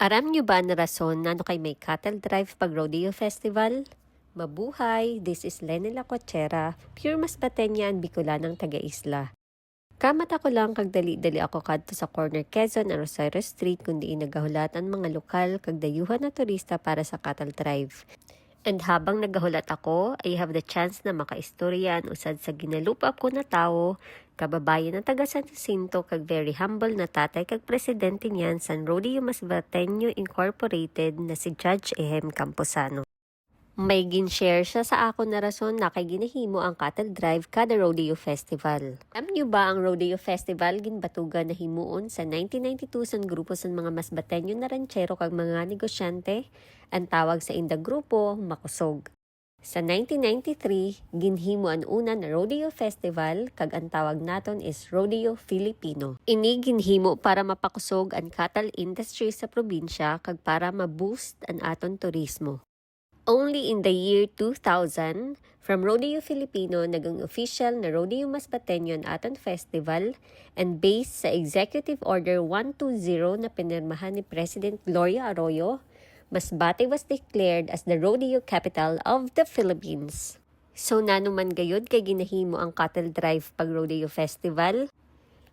Aram nyo ba na rason na ano kay may cattle drive pag rodeo festival? Mabuhay! This is Lenny Lacochera, pure Masbatenya and Bicolanang taga-isla. Kamata ko lang kag dali-dali ako kadto sa corner Quezon and Rosario Street kundi nagahulat ang mga lokal kag dayuhan na turista para sa cattle drive. And habang nagahulat ako, I have the chance na makaistorya ang usad sa ginalupa ko na tao, kababayan na taga San Jacinto kag very humble na tatay kag presidente niyan San Rodeo Masbateño Incorporated na si Judge Ehem Camposano. May gin-share siya sa ako na rason na kay ginahimo ang cattle drive kada rodeo festival. Alam niyo ba ang rodeo festival ginbatugan na himuon sa 1992 sa grupo sa mga masbatenyo na ranchero kag mga negosyante? Ang tawag sa inda grupo, Makusog. Sa 1993, ginhimo ang una na rodeo festival kag ang tawag naton is Rodeo Filipino. Ini ginhimo para mapakusog ang cattle industry sa probinsya kag para ma-boost ang aton turismo. Only in the year 2000, from Rodeo Filipino nagang official na Rodeo Masbateño aton festival and based sa Executive Order 120 na pinirmahan ni President Gloria Arroyo, Masbate was declared as the rodeo capital of the Philippines. So nanuman gayod kay ginahimo ang cattle drive pag rodeo festival,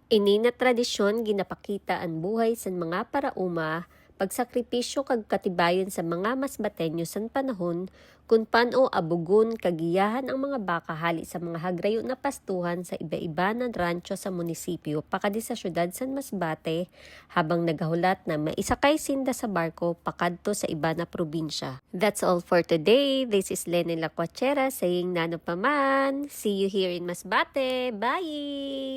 Ini na tradisyon ginapakita ang buhay sa mga parauma, pagsakripisyo kag katibayon sa mga masbatenyo san panahon kung paano abugon kagiyahan ang mga baka hali sa mga hagrayo na pastuhan sa iba-iba na rancho sa munisipyo pakadi sa syudad San Masbate habang nagahulat na maisakay sinda sa barko pakadto sa iba na probinsya. That's all for today. This is Lenny Lacuachera saying nano paman. See you here in Masbate. Bye!